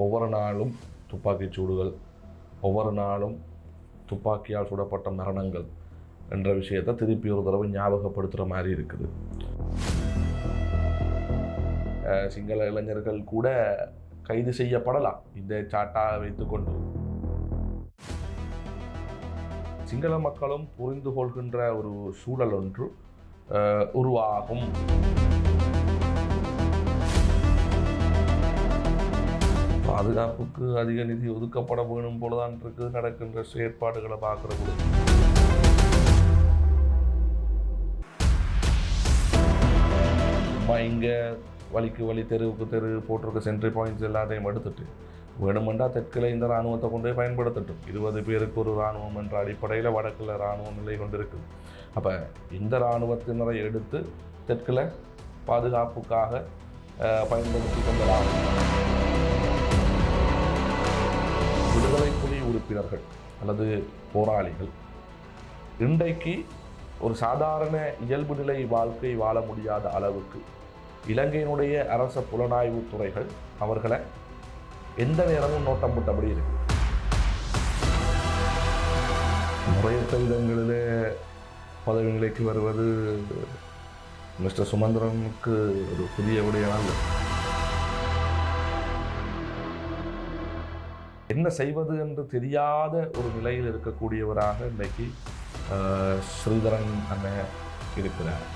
ஒவ்வொரு நாளும் துப்பாக்கிச் சூடுகள் ஒவ்வொரு நாளும் துப்பாக்கியால் சுடப்பட்ட மரணங்கள் என்ற விஷயத்தை திருப்பி ஒரு தடவை ஞாபகப்படுத்துகிற மாதிரி இருக்குது. சிங்கள இளைஞர்கள் கூட கைது செய்யப்படலாம். இந்த சாட்டா வைத்துக்கொண்டு. சிங்கள மக்களும் புரிந்து கொள்கின்ற ஒரு சூழல் ஒன்று உருவாகும். பாதுகாப்புக்கு அதிக நிதி ஒதுக்கப்பட வேணும் போலதான் இருக்குது. நடக்கின்ற செயற்பாடுகளை பார்க்குற பொழுது இங்கே வழிக்கு வழி தெருவுக்கு தெரு போட்டிருக்க சென்ட்ரி பாயிண்ட்ஸ் எல்லாத்தையும் எடுத்துட்டு வேணுமெண்டா தெற்கில் இந்த இராணுவத்தை கொண்டு போய் பயன்படுத்தட்டும். இருபது பேருக்கு ஒரு இராணுவம் என்ற அடிப்படையில் வடக்கில் இராணுவம் நிலை கொண்டிருக்குது. அப்போ இந்த இராணுவத்தினரை எடுத்து தெற்கில் பாதுகாப்புக்காக பயன்படுத்தி கொள்ளலாம். உறுப்பினர்கள் அல்லது போராளிகள். இன்றைக்கு ஒரு சாதாரண இயல்பு நிலை வாழ்க்கை வாழ முடியாத அளவுக்கு இலங்கையினுடைய அரச புலனாய்வு துறைகள் அவர்களை எந்த நேரமும் நோட்டம் போட்டபடி இருக்கு. முறையற்ற விதங்களிலே பதவி நிலைக்கு வருவது மிஸ்டர் சுமந்திரனுக்கு ஒரு புதிய விடயம் அல்ல என்ன செய்வது என்று தெரியாத ஒரு நிலையில் இருக்கக்கூடியவராக இன்றைக்கு ஸ்ரீதரன் அண்ணன் இருக்கிறார்.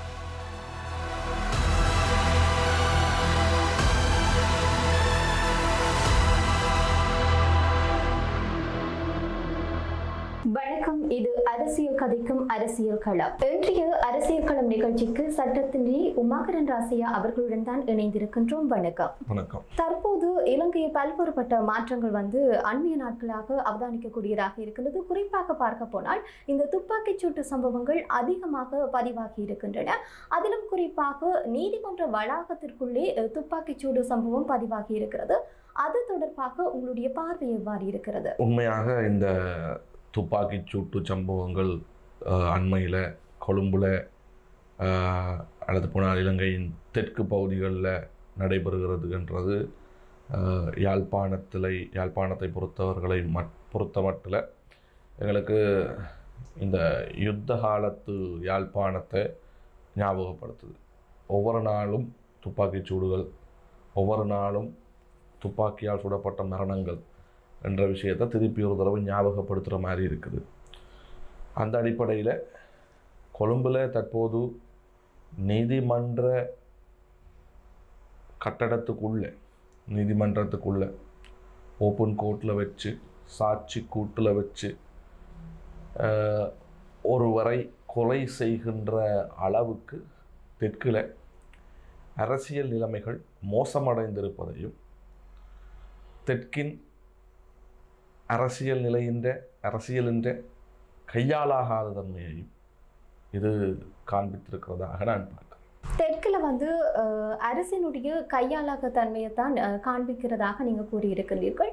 இது அரசியல் கதைக்கும் அரசியல் களம். இன்றைய அரசியல் களம் நிகழ்ச்சிக்கு சட்டத்தினி உமாகரன் ராசியா அவர்களுடன் தான் இணைந்திருக்கின்றோம். வணக்கம். வணக்கம். தற்போது இலங்கையில் பல்வேறுபட்ட மாற்றங்கள் வந்து அண்மைய நாட்களாக அவதானிக்கக்கூடியதாக இருக்கின்றது குறிப்பாக பார்க்க போனால் இந்த துப்பாக்கிச் சூட்டு சம்பவங்கள் அதிகமாக பதிவாகி இருக்கின்றன. அதிலும் குறிப்பாக நீதிமன்ற வளாகத்திற்குள்ளே அஹ், துப்பாக்கிச் சூடு சம்பவம் பதிவாகி இருக்கிறது. அது தொடர்பாக உங்களுடைய பார்வை எவ்வாறு இருக்கிறது? உண்மையாக இந்த துப்பாக்கிச் சூட்டு சம்பவங்கள் அண்மையில் கொழும்புல அல்லது போனால் இலங்கையின் தெற்கு பகுதிகளில் நடைபெறுகிறதுன்றது. யாழ்ப்பாணத்தில் யாழ்ப்பாணத்தை பொறுத்தவர்களை மட் பொறுத்த மட்டில் எங்களுக்கு இந்த யுத்த காலத்து யாழ்ப்பாணத்தை ஞாபகப்படுத்துது. ஒவ்வொரு நாளும் துப்பாக்கிச் சூடுகள் ஒவ்வொரு நாளும் துப்பாக்கியால் சுடப்பட்ட மரணங்கள் என்ற விஷயத்தை திருப்பி ஒரு தடவை ஞாபகப்படுத்துகிற மாதிரி இருக்குது. அந்த அடிப்படையில் கொழும்பில் தற்போது நீதிமன்ற கட்டடத்துக்குள்ளே நீதிமன்றத்துக்குள்ளே ஓப்பன் கோர்ட்டில் வச்சு சாட்சி கூட்டில் வச்சு ஒருவரை கொலை செய்கின்ற அளவுக்கு தெற்கில் அரசியல் நிலைமைகள் மோசமடைந்திருப்பதையும் தெற்கின் அரசியல் நிலையின்ற அரசியலின்ற கையாளாகாத தன்மையையும் இது காண்பித்திருக்கிறதாக நான் பார்க்கிறேன். தெற்கில் வந்து அரசினுடைய கையாளாக தன்மையை தான் காண்பிக்கிறதாக நீங்கள் கூறியிருக்கிறீர்கள்.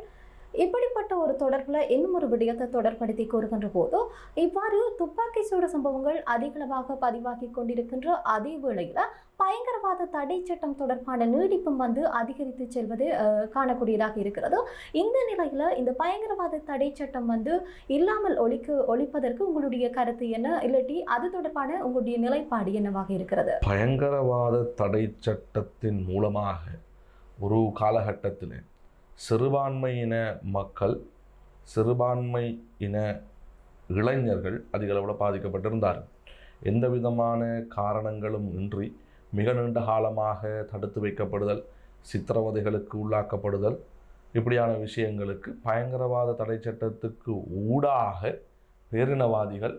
இப்படிப்பட்ட ஒரு தொடர்பில் இன்னும் ஒரு விடயத்தை தொடர்படுத்தி கூறுகின்ற போது இவ்வாறு துப்பாக்கி சூடு சம்பவங்கள் அதிகளவாக பதிவாகி கொண்டிருக்கின்ற அதே வேளையில் பயங்கரவாத தடை சட்டம் தொடர்பான நீடிப்பும் வந்து அதிகரித்து செல்வது காணக்கூடியதாக இருக்கிறது. இந்த நிலையில் இந்த பயங்கரவாத தடை சட்டம் வந்து இல்லாமல் ஒழிக்க ஒழிப்பதற்கு உங்களுடைய கருத்து என்ன? இல்லாட்டி அது தொடர்பான உங்களுடைய நிலைப்பாடு என்னவாக இருக்கிறது? பயங்கரவாத தடை சட்டத்தின் மூலமாக ஒரு காலகட்டத்தில் சிறுபான்மையின மக்கள் சிறுபான்மை இன இளைஞர்கள் அதிக அளவில் பாதிக்கப்பட்டிருந்தார்கள் எந்த விதமான காரணங்களும் இன்றி மிக நீண்ட காலமாக தடுத்து வைக்கப்படுதல் சித்திரவதைகளுக்கு உள்ளாக்கப்படுதல் இப்படியான விஷயங்களுக்கு பயங்கரவாத தடை சட்டத்துக்கு ஊடாக பேரினவாதிகள்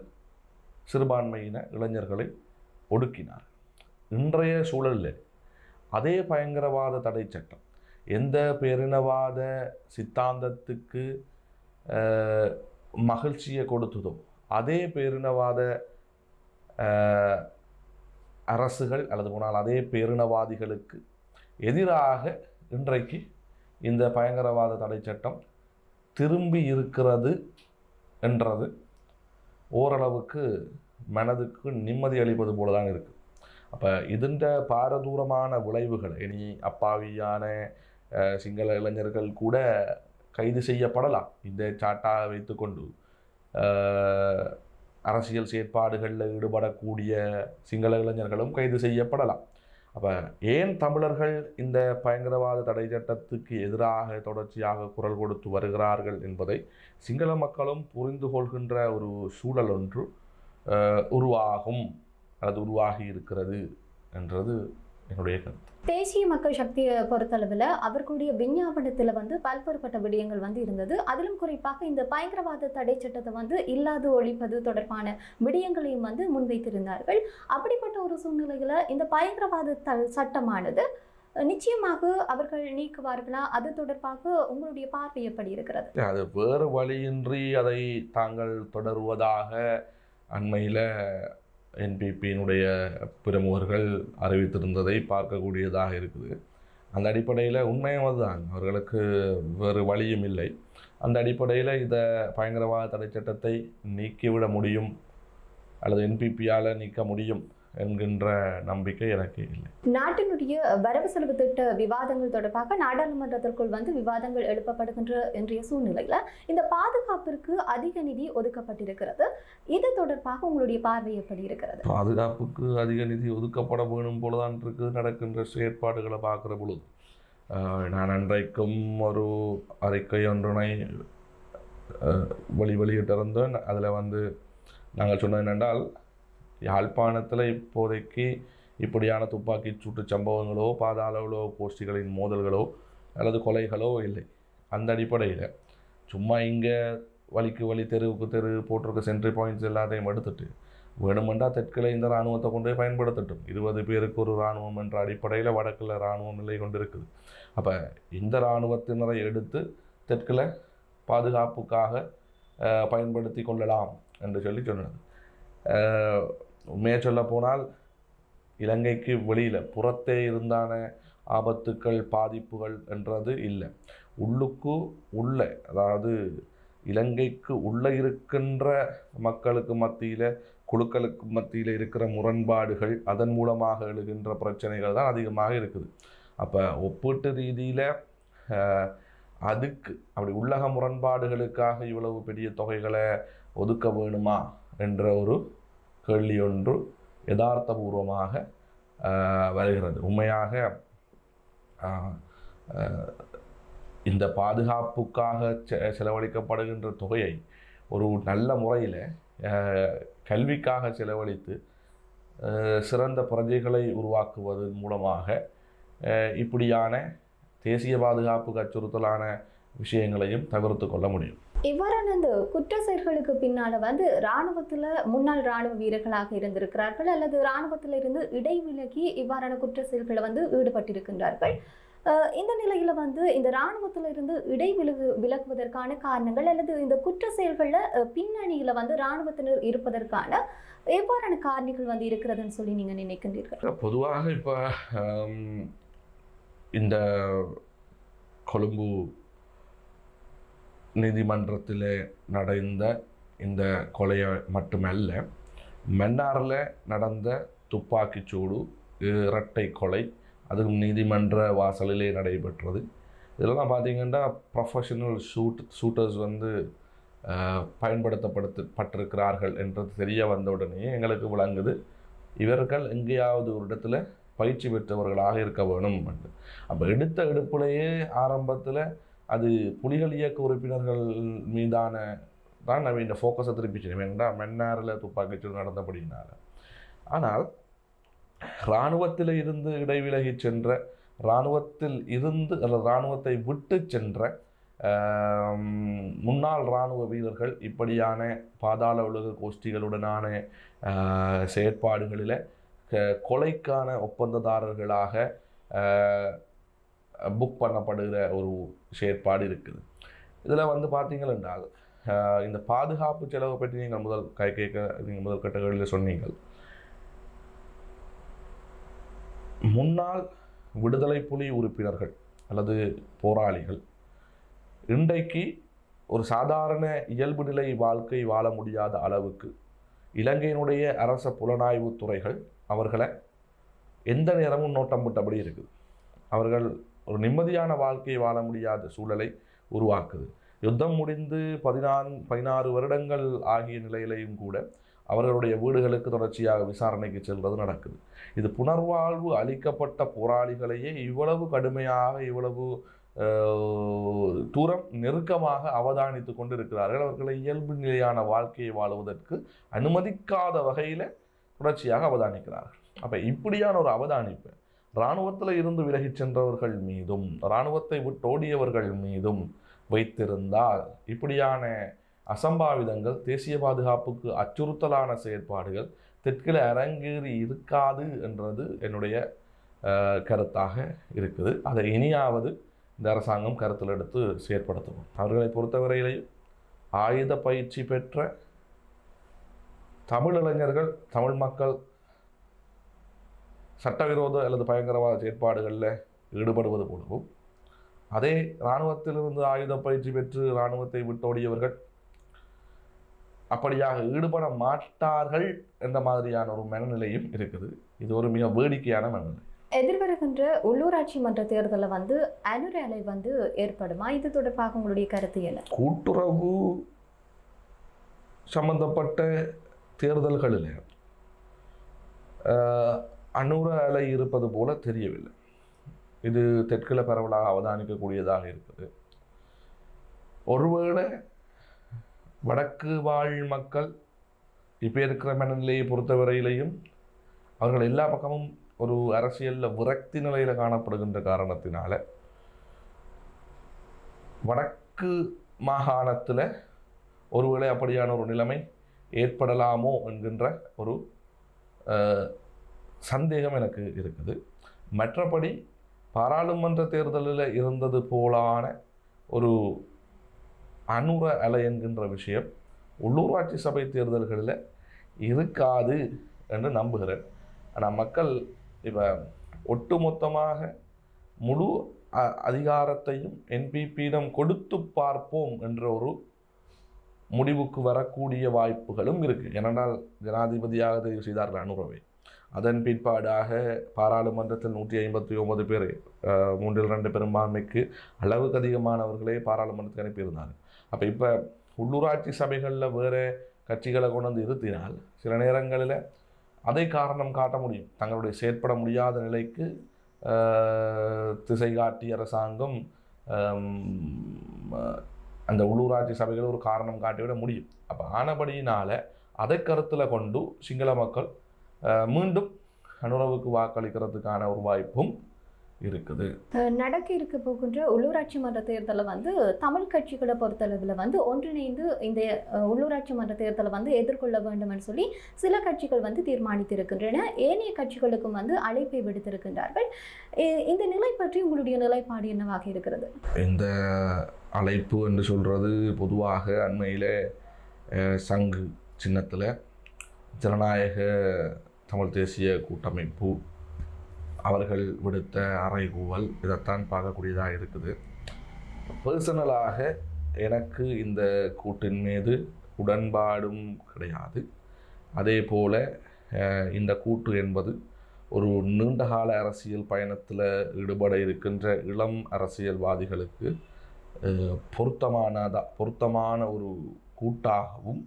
சிறுபான்மையின இளைஞர்களை ஒடுக்கினார் இன்றைய சூழலில் அதே பயங்கரவாத தடை சட்டம் எந்த பேரினவாத சித்தாந்தத்துக்கு மகிழ்ச்சியை கொடுத்ததோ அதே பேரினவாத அரசுகள் அல்லது போனால் அதே பேரினவாதிகளுக்கு எதிராக இன்றைக்கு இந்த பயங்கரவாத தடை சட்டம் திரும்பி இருக்கிறது என்றது ஓரளவுக்கு மனதுக்கு நிம்மதி அளிப்பது போல தான் இருக்குது அப்போ இதுண்ட பாரதூரமான விளைவுகள் இனி அப்பாவியான சிங்கள இளைஞர்கள் கூட கைது செய்யப்படலாம். இந்த சாட்டாக வைத்துக்கொண்டு அரசியல் செயற்பாடுகளில் ஈடுபடக்கூடிய சிங்கள இளைஞர்களும் கைது செய்யப்படலாம். அப்போ ஏன் தமிழர்கள் இந்த பயங்கரவாத தடை சட்டத்துக்கு எதிராக தொடர்ச்சியாக குரல் கொடுத்து வருகிறார்கள் என்பதை சிங்கள மக்களும் புரிந்து கொள்கின்ற ஒரு சூழல் ஒன்று உருவாகும். அல்லது உருவாகி இருக்கிறது என்றது என்னுடைய கருத்து. தேசிய மக்கள் சக்தியை பொறுத்தளவில் அவர்களுடைய விஞ்ஞாபனத்தில் வந்து பல்வேறுபட்ட விடயங்கள் வந்து இருந்தது. அதிலும் குறிப்பாக இந்த பயங்கரவாத தடை சட்டத்தை வந்து இல்லாது ஒழிப்பது தொடர்பான விடயங்களையும் வந்து முன்வைத்திருந்தார்கள். அப்படிப்பட்ட ஒரு சூழ்நிலையில் இந்த பயங்கரவாத த சட்டமானது நிச்சயமாக அவர்கள் நீக்குவார்களா? அது தொடர்பாக உங்களுடைய பார்வை எப்படி இருக்கிறது? அது வேறு வழியின்றி அதை தாங்கள் தொடருவதாக அண்மையில் என்பிபியினுடைய பிரமுகர்கள் அறிவித்திருந்ததை பார்க்கக்கூடியதாக இருக்குது. அந்த அடிப்படையில் உண்மையும் அதுதான். அவர்களுக்கு வேறு வழியும் இல்லை. அந்த அடிப்படையில் இந்த பயங்கரவாத தடை சட்டத்தை நீக்கிவிட முடியும். அல்லது என்பிபியால் நீக்க முடியும். என்கின்ற நம்பிக்கை எனக்கு இல்லை. நாட்டினுடைய வரவு செலவு திட்ட விவாதங்கள் தொடர்பாக நாடாளுமன்றத்திற்குள் வந்து விவாதங்கள் எழுப்பப்படுகின்ற இன்றைய சூழ்நிலையில இந்த பாதுகாப்பிற்கு அதிக நிதி ஒதுக்கப்பட்டிருக்கிறது. இது தொடர்பாக உங்களுடைய பார்வை எப்படி இருக்கிறது? பாதுகாப்புக்கு அதிக நிதி ஒதுக்கப்பட வேணும் போலதான் இருக்குது நடக்கின்ற செயற்பாடுகளை பார்க்குற பொழுது. நான் அன்றைக்கும் ஒரு அறிக்கை ஒன்றினை வெளி வெளியிட்டிருந்தேன். அதில் வந்து நாங்கள் சொன்னது என்னென்றால் யாழ்ப்பாணத்தில் இப்போதைக்கு இப்படியான துப்பாக்கி சூட்டு சம்பவங்களோ பாதாள கோஷ்டிகளின் மோதல்களோ அல்லது கொலைகளோ இல்லை. அந்த அடிப்படையில் சும்மா இங்கே வழிக்கு வழி தெருவுக்கு தெரு போட்டிருக்க சென்ட்ரி பாயிண்ட்ஸ் எல்லாத்தையும் எடுத்துட்டு வேணுமெண்டா தெற்கில் இந்த இராணுவத்தை கொண்டு போய் பயன்படுத்தட்டும். இருபது பேருக்கு ஒரு இராணுவம் என்ற அடிப்படையில் வடக்கில் இராணுவம் நிலை கொண்டு இருக்குது அப்போ இந்த இராணுவத்தினரை எடுத்து தெற்கில் பாதுகாப்புக்காக பயன்படுத்தி கொள்ளலாம் என்று சொல்லி சொன்னது. உண்மையாக சொல்ல போனால் இலங்கைக்கு வெளியில் புறத்தே இருந்தான ஆபத்துக்கள் பாதிப்புகள் என்றது இல்லை. உள்ளுக்கு உள்ளே அதாவது இலங்கைக்கு உள்ளே இருக்கின்ற மக்களுக்கு மத்தியில் குழுக்களுக்கு மத்தியில் இருக்கிற முரண்பாடுகள் அதன் மூலமாக எழுகின்ற பிரச்சனைகள் தான் அதிகமாக இருக்குது. அப்போ ஒப்பீட்டு ரீதியில் அதுக்கு அப்படி உள்ளக முரண்பாடுகளுக்காக இவ்வளவு பெரிய தொகைகளை ஒதுக்க வேணுமா? என்ற ஒரு கேள்வி ஒன்று யதார்த்தபூர்வமாக வருகிறது. உண்மையாக இந்த பாதுகாப்புக்காக செ செலவழிக்கப்படுகின்ற தொகையை ஒரு நல்ல முறையில் கல்விக்காக செலவழித்து சிறந்த பிரஜைகளை உருவாக்குவதன் மூலமாக இப்படியான தேசிய பாதுகாப்புக்கு அச்சுறுத்தலான விஷயங்களையும் தவிர்த்து கொள்ள முடியும். இவ்வாறான இந்த குற்ற செயல்களுக்கு பின்னால வந்து இராணுவத்துல முன்னாள் இராணுவ வீரர்களாக இருந்திருக்கிறார்கள் அல்லது இராணுவத்தில இருந்து இடைவிலகி இவ்வாறான குற்ற செயல்களை வந்து ஈடுபட்டிருக்கின்றார்கள். இந்த நிலையில வந்து இந்த இராணுவத்தில இருந்து இடைவிலகு விலகுவதற்கான காரணங்கள் அல்லது இந்த குற்ற செயல்கள்ல பின்னணியில் பின்னணியில வந்து இராணுவத்தினர் இருப்பதற்கான எவ்வாறான காரணிகள் வந்து இருக்கிறதுன்னு சொல்லி நீங்க நினைக்கின்றீர்கள்? பொதுவாக இப்போ இந்த கொழும்பு நீதிமன்றத்தில் நடந்த இந்த கொலையை மட்டுமல்ல மன்னாரில் நடந்த துப்பாக்கிச்சூடு இரட்டை கொலை அதுவும் நீதிமன்ற வாசலிலே நடைபெற்றது. இதெல்லாம் பார்த்தீங்கன்னா ப்ரொஃபஷனல் ஷூட் ஷூட்டர்ஸ் வந்து பயன்படுத்தப்படுத்த பயன்படுத்தப்படுத்து பட்டிருக்கிறார்கள் என்றது தெரிய வந்த எங்களுக்கு விளங்குது. இவர்கள் எங்கேயாவது ஒரு இடத்துல பயிற்சி பெற்றவர்களாக இருக்க வேணும். அப்போ எடுத்த எடுப்புலேயே ஆரம்பத்தில் அது புலிகள் இயக்க உறுப்பினர்கள் மீதான தான் நம்ம இந்த ஃபோக்கஸை திருப்பிச்சு வேண்டாம் மென்னாரில் துப்பாக்கிச்சூடு நடந்தபடினால ஆனால் இராணுவத்தில் இருந்து இடைவிலகி சென்ற இராணுவத்தில் இருந்து அல்லது இராணுவத்தை விட்டு சென்ற முன்னாள் இராணுவ வீரர்கள் இப்படியான பாதாள உலக கோஷ்டிகளுடனான செயற்பாடுகளில் க- கொலைக்கான ஒப்பந்ததாரர்களாக புக் பண்ணப்படுகிற ஒரு செயற்பாடு இருக்குது. இதில் வந்து பார்த்தீங்கள் என்றால் இந்த பாதுகாப்பு செலவு பற்றி நீங்கள் முதல் கை கேட்க நீங்கள் முதல் கட்டங்களில் சொன்னீங்கள். முன்னாள் விடுதலை புலி உறுப்பினர்கள் அல்லது போராளிகள் இன்றைக்கு ஒரு சாதாரண இயல்பு நிலை வாழ்க்கை வாழ முடியாத அளவுக்கு இலங்கையினுடைய அரச புலனாய்வு துறைகள் அவர்களை எந்த நேரமும் நோட்டம் விட்டபடி இருக்குது. அவர்கள் ஒரு நிம்மதியான வாழ்க்கையை வாழ முடியாத சூழலை உருவாக்குது. யுத்தம் முடிந்து பதினான் பதினாறு வருடங்கள் ஆகிய நிலையிலையும் கூட அவர்களுடைய வீடுகளுக்கு தொடர்ச்சியாக விசாரணைக்கு செல்வது நடக்குது. இது புனர்வாழ்வு அளிக்கப்பட்ட போராளிகளையே இவ்வளவு கடுமையாக இவ்வளவு தூரம் நெருக்கமாக அவதானித்து கொண்டிருக்கிறார்கள். அவர்களை இயல்பு நிலையான வாழ்க்கையை வாழுவதற்கு அனுமதிக்காத வகையில் தொடர்ச்சியாக அவதானிக்கிறார்கள். அப்போ இப்படியான ஒரு அவதானிப்பு இராணுவத்தில் இருந்து விலகிச் சென்றவர்கள் மீதும் இராணுவத்தை விட்டோடியவர்கள் மீதும் வைத்திருந்தால் இப்படியான அசம்பாவிதங்கள் தேசிய பாதுகாப்புக்கு அச்சுறுத்தலான செயற்பாடுகள் தெற்கில் அரங்கேறி இருக்காது என்றது என்னுடைய கருத்தாக இருக்குது. அதை இனியாவது இந்த அரசாங்கம் கருத்தில் எடுத்து செயற்படுத்தணும். அவர்களை பொறுத்தவரையிலேயும் ஆயுத பயிற்சி பெற்ற தமிழ் இளைஞர்கள் தமிழ் மக்கள் சட்டவிரோத அல்லது பயங்கரவாத செயற்பாடுகளில் ஈடுபடுவது போலவும் அதே இராணுவத்திலிருந்து ஆயுத பயிற்சி பெற்று இராணுவத்தை விட்டோடியவர்கள் அப்படியாக ஈடுபட மாட்டார்கள் என்ற மாதிரியான ஒரு மனநிலையும் இருக்குது. இது ஒரு மிக வேடிக்கையான மனநிலை. எதிர்வருகின்ற உள்ளூராட்சி மன்ற தேர்தலில் வந்து அனுர அலை வந்து ஏற்படுமா? இது தொடர்பாக உங்களுடைய கருத்து என்ன? கூட்டுறவு சம்பந்தப்பட்ட தேர்தல்களில் அணுர அலை இருப்பது போல தெரியவில்லை. இது தெற்கில் பரவலாக அவதானிக்கக்கூடியதாக இருக்குது ஒருவேளை வடக்கு வாழ் மக்கள் இப்போ இருக்கிற மனநிலையை பொறுத்தவரையிலையும் அவர்கள் எல்லா பக்கமும் ஒரு அரசியலில் விரக்தி நிலையில் காணப்படுகின்ற காரணத்தினால வடக்கு மாகாணத்தில் ஒருவேளை அப்படியான ஒரு நிலைமை ஏற்படலாமோ என்கின்ற ஒரு சந்தேகம் எனக்கு இருக்குது. மற்றபடி பாராளுமன்ற தேர்தலில் இருந்தது போலான ஒரு அனுர அலை என்கின்ற விஷயம் உள்ளூராட்சி சபை தேர்தல்களில் இருக்காது என்று நம்புகிறேன். ஆனால் மக்கள் இப்போ ஒட்டுமொத்தமாக முழு அ- அதிகாரத்தையும் என்பிபியிடம் கொடுத்து பார்ப்போம் என்ற ஒரு முடிவுக்கு வரக்கூடிய வாய்ப்புகளும் இருக்குது ஏனென்றால் ஜனாதிபதியாக தெரிவு செய்தார்கள் அனுரவை. அதன் பிற்பாடாக பாராளுமன்றத்தில் நூற்றி ஐம்பத்தி ஒன்பது பேர் மூன்றில் ரெண்டு பெரும்பான்மைக்கு அளவுக்கு அதிகமானவர்களே பாராளுமன்றத்துக்கு அனுப்பியிருந்தாங்க அப்போ இப்போ உள்ளூராட்சி சபைகளில் வேறு கட்சிகளை கொண்டு வந்து இருத்தினால் சில நேரங்களில் அதை காரணம் காட்ட முடியும். தங்களுடைய செயற்பட முடியாத நிலைக்கு திசை காட்டி அரசாங்கம் அந்த உள்ளூராட்சி சபைகளை ஒரு காரணம் காட்டிவிட முடியும். அப்போ ஆனபடியினால் அதை கருத்தில் கொண்டு சிங்கள மக்கள் மீண்டும் அனுரவுக்கு வாக்களிக்கிறதுக்கான ஒரு வாய்ப்பும் இருக்குது. நடக்க இருக்க போகின்ற உள்ளூராட்சி மன்ற தேர்தலில் வந்து தமிழ் கட்சிகளை பொறுத்தளவில் வந்து ஒன்றிணைந்து இந்த உள்ளூராட்சி மன்ற தேர்தலை வந்து எதிர்கொள்ள வேண்டும்னு சொல்லி சில கட்சிகள் வந்து தீர்மானித்திருக்கின்றன. ஏனைய கட்சிகளுக்கும் வந்து அழைப்பை விடுத்திருக்கின்றார்கள். இந்த நிலை பற்றி உங்களுடைய நிலைப்பாடு என்னவாக இருக்கிறது? இந்த அழைப்பு என்று சொல்கிறது பொதுவாக அண்மையில் சங்கு சின்னத்தில் ஜனநாயக தமிழ் தேசிய கூட்டமைப்பு அவர்கள் விடுத்த அறைகூவல் இதைத்தான் பார்க்கக்கூடியதாக இருக்குது. பர்சனலாக எனக்கு இந்த கூட்டின் மீது உடன்பாடும் கிடையாது. அதே போல் இந்த கூட்டு என்பது ஒரு நீண்டகால அரசியல் பயணத்தில் ஈடுபட இருக்கின்ற இளம் அரசியல்வாதிகளுக்கு பொருத்தமானதாக பொருத்தமானதா பொருத்தமான ஒரு கூட்டாகவும்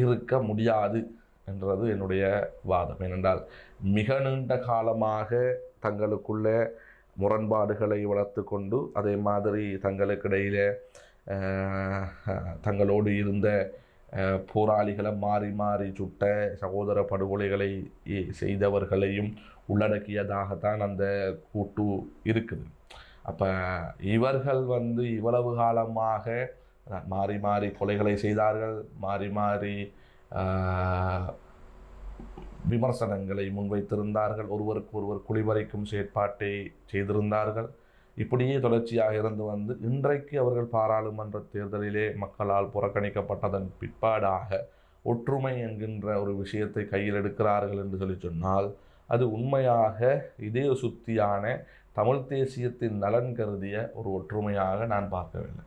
இருக்க முடியாது. என்றது என்னுடைய வாதம். ஏனென்றால் மிக நீண்ட காலமாக தங்களுக்குள்ள முரண்பாடுகளை வளர்த்து கொண்டு அதே மாதிரி தங்களுக்கிடையில தங்களோடு இருந்த போராளிகளை மாறி மாறி சுட்ட சகோதர படுகொலைகளை இ- செய்தவர்களையும் உள்ளடக்கியதாகத்தான் அந்த கூட்டு இருக்குது. அப்போ இவர்கள் வந்து இவ்வளவு காலமாக மாறி மாறி கொலைகளை செய்தார்கள் மாறி மாறி விமர்சனங்களை முன்வைத்திருந்தார்கள். ஒருவருக்கு ஒருவர் குளிபறைக்கும் செயற்பாட்டை செய்திருந்தார்கள். இப்படியே தொடர்ச்சியாக இருந்து வந்து இன்றைக்கு அவர்கள் பாராளுமன்ற தேர்தலிலே மக்களால் புறக்கணிக்கப்பட்டதன் பிற்பாடாக ஒற்றுமை என்கின்ற ஒரு விஷயத்தை கையில் எடுக்கிறார்கள் என்று சொல்லி சொன்னால் அது உண்மையாக இதே சுத்தியான தமிழ் தேசியத்தின் நலன் கருதிய ஒரு ஒற்றுமையாக நான் பார்க்கவில்லை.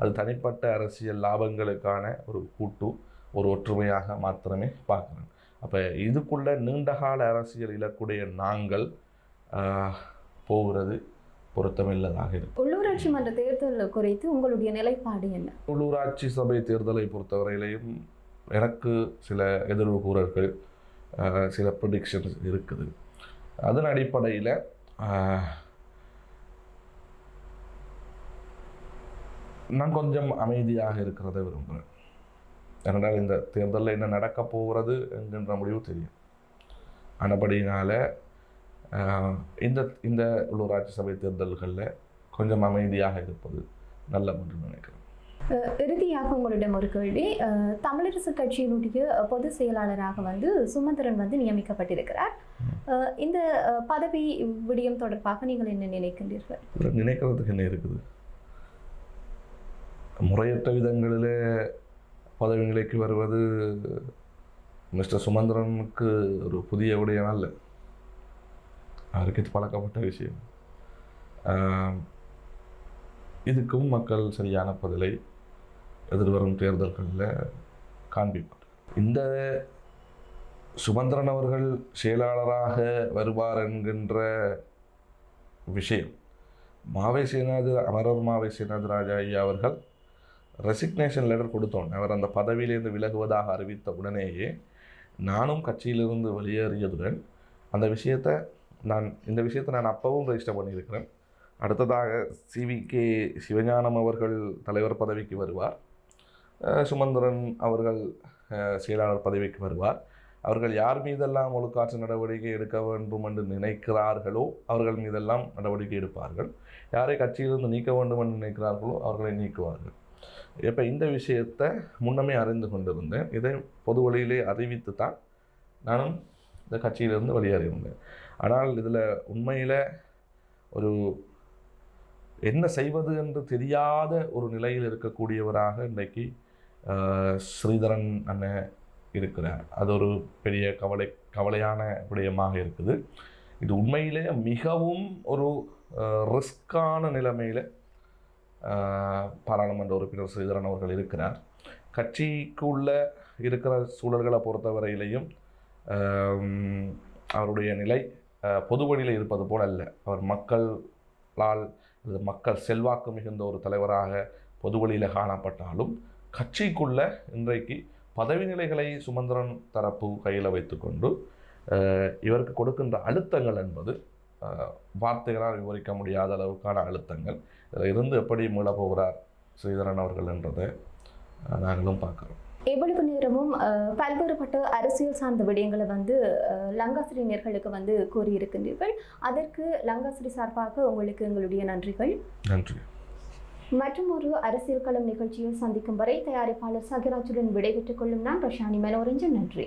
அது தனிப்பட்ட அரசியல் லாபங்களுக்கான ஒரு கூட்டு. ஒரு ஒற்றுமையாக மாத்திரமே பார்க்குறேன் அப்போ இதுக்குள்ள நீண்டகால அரசியல் இலக்குடைய நாங்கள் போகிறது பொருத்தமில்லதாக இருக்கும் உள்ளூராட்சி மன்ற தேர்தல் குறித்து உங்களுடைய நிலைப்பாடு என்ன? உள்ளூராட்சி சபை தேர்தலை பொறுத்தவரையிலையும் எனக்கு சில எதிர்வு கூறல்கள் சில ப்ரிடிக்ஷன்ஸ் இருக்குது. அதன் அடிப்படையில் நான் கொஞ்சம் அமைதியாக இருக்கிறத விரும்புகிறேன் ஏனென்றால் இந்த தேர்தலில் என்ன நடக்க போகிறது என்கின்ற முடிவு தெரியும். ஆனபடியினால் இந்த இந்த உள்ளூராட்சி சபை தேர்தல்களில் கொஞ்சம் அமைதியாக இருப்பது நல்லம் என்று நினைக்கிறேன். இறுதியாக உங்களிடம் ஒரு கேள்வி. தமிழரசு கட்சியினுடைய பொதுச் செயலாளராக வந்து சுமந்திரன் வந்து நியமிக்கப்பட்டிருக்கிறார். இந்த பதவி விடயம் தொடர்பாக நீங்கள் என்ன நினைக்கின்றீர்கள்? நினைக்கிறதுக்கு என்ன இருக்குது? முறையற்ற விதங்களிலே பதவி நிலைக்கு வருவது மிஸ்டர் சுமந்திரனுக்கு ஒரு புதிய விடயம் அல்ல. அவருக்கு இது பழக்கப்பட்ட விஷயம். இதுக்கும் மக்கள் சரியான பதிலை எதிர்வரும் தேர்தல்களில் காண்பிப்பார். இந்த சுமந்திரன் அவர்கள் செயலாளராக வருவார் என்கின்ற விஷயம். மாவை சேனாதி அமரர் மாவை சேனாதி ராஜா ஐயா அவர்கள் ரெசிக்னேஷன் லெட்டர் கொடுத்தோம் அவர் அந்த பதவியிலிருந்து விலகுவதாக அறிவித்த உடனேயே நானும் கட்சியிலிருந்து வெளியேறியதுடன் அந்த விஷயத்தை நான் இந்த விஷயத்தை நான் அப்பவும் ரெஜிஸ்டர் பண்ணியிருக்கிறேன். அடுத்ததாக சிவிகே சிவஞானம் அவர்கள் தலைவர் பதவிக்கு வருவார். சுமந்திரன் அவர்கள் செயலாளர் பதவிக்கு வருவார். அவர்கள் யார் மீதெல்லாம் ஒழுக்காற்று நடவடிக்கை எடுக்க வேண்டும் என்று நினைக்கிறார்களோ அவர்கள் மீதெல்லாம் நடவடிக்கை எடுப்பார்கள். யாரை கட்சியிலிருந்து நீக்க வேண்டும் என்று நினைக்கிறார்களோ அவர்களை நீக்குவார்கள். இப்போ இந்த விஷயத்தை முன்னமே அறிந்து கொண்டிருந்தேன். இதை பொது வழியிலே அறிவித்து தான் நானும் இந்த கட்சியிலிருந்து வெளியேறியிருந்தேன். ஆனால் இதில் உண்மையில் ஒரு என்ன செய்வது என்று தெரியாத ஒரு நிலையில் இருக்கக்கூடியவராக இன்றைக்கு ஸ்ரீதரன் அண்ணன் இருக்கிறார். அது ஒரு பெரிய கவலை கவலையான விடயமாக இருக்குது. இது உண்மையிலே மிகவும் ஒரு ரிஸ்கான நிலைமையில் பாராளுமன்ற உறுப்பினர் ஸ்ரீதரன் அவர்கள் இருக்கிறார். கட்சிக்குள்ள இருக்கிற சூழல்களை பொறுத்தவரையிலையும் அவருடைய நிலை பொது வழியில் இருப்பது போல் அல்ல. அவர் மக்களால் அல்லது மக்கள் செல்வாக்கு மிகுந்த ஒரு தலைவராக பொது வழியில் காணப்பட்டாலும் கட்சிக்குள்ள இன்றைக்கு பதவி நிலைகளை சுமந்திரன் தரப்பு கையில் வைத்துக்கொண்டு இவருக்கு கொடுக்கின்ற அழுத்தங்கள் என்பது வார்த்தைகளால் விவரிக்க முடியாத அளவுக்கான அழுத்தங்கள். இதில் இருந்து எப்படி மீளப் போகிறார் ஸ்ரீதரன் அவர்கள் என்றதை நாங்களும் பார்க்குறோம். எவ்வளவு நேரமும் பல்வேறுபட்ட அரசியல் சார்ந்த விடயங்களை வந்து லங்காசிரி நேர்களுக்கு வந்து கூறியிருக்கின்றீர்கள். அதற்கு லங்காசிரி சார்பாக உங்களுக்கு எங்களுடைய நன்றிகள். நன்றி. மற்றும் ஒரு அரசியல் களம் நிகழ்ச்சியில் சந்திக்கும் வரை தயாரிப்பாளர் சகிராஜுடன் விடைபெற்றுக் கொள்ளும் நான் ரஷானி மனோரஞ்சன். நன்றி.